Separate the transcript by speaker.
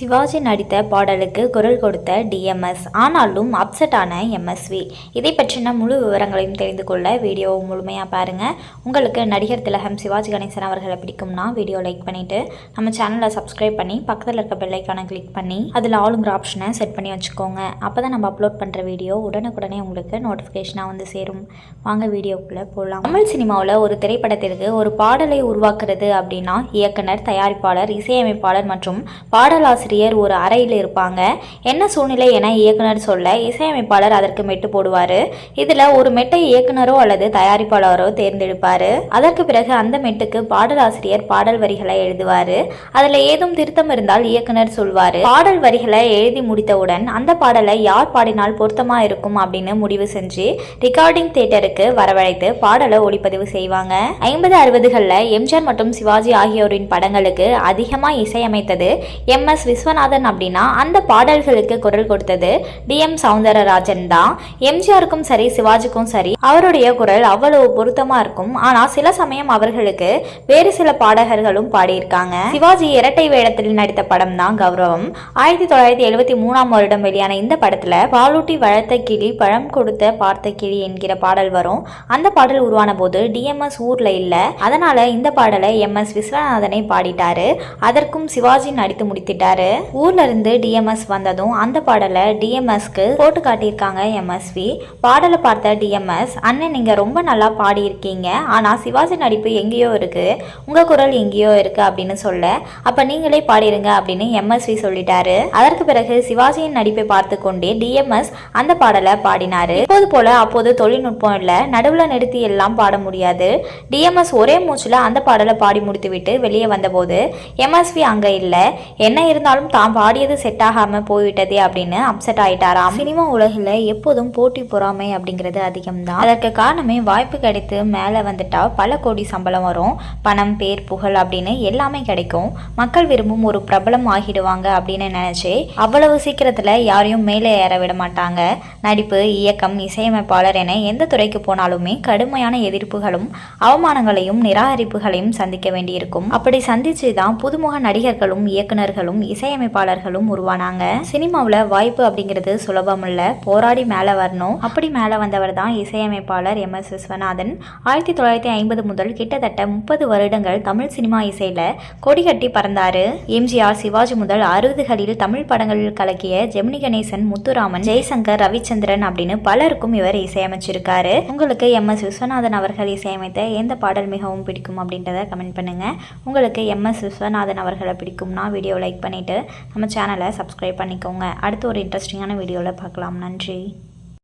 Speaker 1: சிவாஜி நடித்த பாடலுக்கு குரல் கொடுத்த டிஎம்எஸ் ஆனாலும் அப்செட் ஆன எம்எஸ்வி இதை பற்றின முழு விவரங்களையும் தெரிந்து கொள்ள வீடியோவை முழுமையாக பாருங்கள் உங்களுக்கு நடிகர் திலகம் சிவாஜி கணேசன் அவர்களை பிடிக்கும்னா வீடியோ லைக் பண்ணிவிட்டு நம்ம சேனலை சப்ஸ்கிரைப் பண்ணி பக்கத்தில் இருக்க பெல்லைக்கான கிளிக் பண்ணி அதில் ஆளுங்கிற ஆப்ஷனை செட் பண்ணி வச்சுக்கோங்க. அப்போ தான் நம்ம அப்லோட் பண்ணுற வீடியோ உடனுக்குடனே உங்களுக்கு நோட்டிஃபிகேஷனாக வந்து சேரும். வாங்க வீடியோக்குள்ளே போகலாம் தமிழ் சினிமாவில் ஒரு திரைப்படத்திற்கு ஒரு பாடலை உருவாக்குறது அப்படின்னா இயக்குனர் தயாரிப்பாளர் இசையமைப்பாளர் மற்றும் பாடலாசிரியர் ஆசிரியர் ஒரு அறையில் இருப்பாங்க. என்ன சூழ்நிலை? என இயக்குனர் சொல்ல இசையமைப்பாளர் அதற்கு மெட்டு போடுவார். இதில் ஒரு மெட்டை இயக்குனரோ அல்லது தயாரிப்பாளரோ தேர்ந்தெடுப்பார். அதற்கு பிறகு அந்த மெட்டுக்கு பாடல் ஆசிரியர் பாடல் வரிகளை எழுதுவார். அதில் ஏதும் திருத்தம் இருந்தால் இயக்குனர் சொல்வார். பாடல் வரிகளை எழுதி முடித்தவுடன் அந்த பாடலை யார் பாடினால் பொருத்தமாக இருக்கும் அப்படின்னு முடிவு செஞ்சு ரெக்கார்டிங் தேட்டருக்கு வரவழைத்து பாடலை ஒளிப்பதிவு செய்வாங்க. ஐம்பது அறுபதுகளில் எம்ஜிஆர் மற்றும் சிவாஜி ஆகியோரின் படங்களுக்கு அதிகமாக இசையமைத்தது எம். எஸ். விஸ்வநாதன் அப்படின்னா அந்த பாடல்களுக்கு குரல் கொடுத்தது டி எம் சவுந்தரராஜன் தான். எம்ஜிஆருக்கும் சரி சிவாஜிக்கும் சரி அவருடைய குரல் அவ்வளவு பொருத்தமா இருக்கும். ஆனா சில சமயம் அவர்களுக்கு வேறு சில பாடகர்களும் பாடியிருக்காங்க. சிவாஜி இரட்டை வேடத்தில் நடித்த படம் தான் கௌரவம். ஆயிரத்தி தொள்ளாயிரத்தி எழுபத்தி மூணாம் வருடம் வெளியான இந்த படத்துல பாலூட்டி வளர்த்த கிளி பழம் கொடுத்த பார்த்த கிளி என்கிற பாடல் வரும். அந்த பாடல் உருவான போது டிஎம்எஸ் ஊர்ல இல்ல. அதனால இந்த பாடலை எம் எஸ் விஸ்வநாதனை பாடிட்டாரு. அதற்கும் சிவாஜி நடித்து முடித்திட்டாரு. ஊர்ல இருந்து டிஎம்எஸ் வந்ததும் அந்த பாடலை டிஎம்எஸ்க்கு போட்டு காட்டியிருக்காங்க எம்எஸ்வி பாடலை பார்த்த டிஎம்எஸ் அண்ணன் நீங்க ரொம்ப நல்லா பாடியிருக்கீங்க. ஆனா சிவாஜி நடிப்பு எங்கேயோ இருக்கு. உங்க குரல் எங்கேயோ இருக்கு அப்படின்னு சொல்ல அப்ப நீங்களே பாடிருங்க அப்படின்னு எம்எஸ்வி சொல்லிட்டாரு. அதற்கு பிறகு சிவாஜியின் நடிப்பை பார்த்து கொண்டே டிஎம்எஸ் அந்த பாடலை பாடினாரு. இப்போது போல அப்போது தொழில்நுட்பம் இல்ல நடுவுல நிறுத்தி எல்லாம் பாட முடியாது. டிஎம்எஸ் ஒரே மூச்சுல அந்த பாடலை பாடி முடித்துவிட்டு வெளியே வந்தபோது எம்எஸ்வி அங்க இல்ல. என்ன இருந்தாலும் தான் பாடியது செட் ஆகாம போய்விட்டதே அப்படின்னு அப்செட் ஆயிட்டாராம். சினிமா உலகில் எப்போதும் போட்டி பொறாமை அப்படிங்கிறது அதிகம்தான். அதற்கு காரணமே வாய்ப்பு கிடைத்து மேலே வந்துட்டா பல கோடி சம்பளம் வரும். பணம் பேர் புகழ் அப்படின்னு எல்லாமே கிடைக்கும். மக்கள் விரும்பும் ஒரு பிரபலம் ஆகிடுவாங்க அப்படின்னு நினைச்சு அவ்வளவு சீக்கிரத்துல யாரையும் மேலே ஏற விட மாட்டாங்க. நடிப்பு இயக்கம் இசையமைப்பாளர் என எந்த துறைக்கு போனாலுமே கடுமையான எதிர்ப்புகளும் அவமானங்களையும் நிராகரிப்புகளையும் சந்திக்க வேண்டியிருக்கும். அப்படி சந்திச்சு தான் புதுமுக நடிகர்களும் இயக்குனர்களும் இசையமைப்பாளர்களும் உருவானாங்க. சினிமாவில் வாய்ப்பு அப்படிங்கிறது சுலபம் இல்லை போராடி மேலே வரணும். அப்படி மேலே வந்தவர் தான் இசையமைப்பாளர் எம். எஸ். விஸ்வநாதன். ஆயிரத்தி தொள்ளாயிரத்தி ஐம்பது முதல் கிட்டத்தட்ட முப்பது வருடங்கள் தமிழ் சினிமா இசையில் கொடி கட்டி எம்ஜிஆர் சிவாஜி முதல் அறுபதுகளில் தமிழ் படங்களில் கலக்கிய ஜெமினி கணேசன் முத்துராமன் ஜெய்சங்கர் ரவிச்சந்திரன் அப்படின்னு பலருக்கும் இவர் இசையமைச்சிருக்காரு. உங்களுக்கு எம். எஸ். விஸ்வநாதன் அவர்கள் இசையமைத்த எந்த பாடல் மிகவும் பிடிக்கும் அப்படின்றத கமெண்ட் பண்ணுங்க. உங்களுக்கு எம். எஸ். விஸ்வநாதன் அவர்களை பிடிக்கும்னா வீடியோ லைக் பண்ணிட்டு நம்ம சேனலை சப்ஸ்கிரைப் பண்ணிக்கோங்க. அடுத்து ஒரு இன்ட்ரெஸ்டிங்கான வீடியோவில் பார்க்கலாம். நன்றி.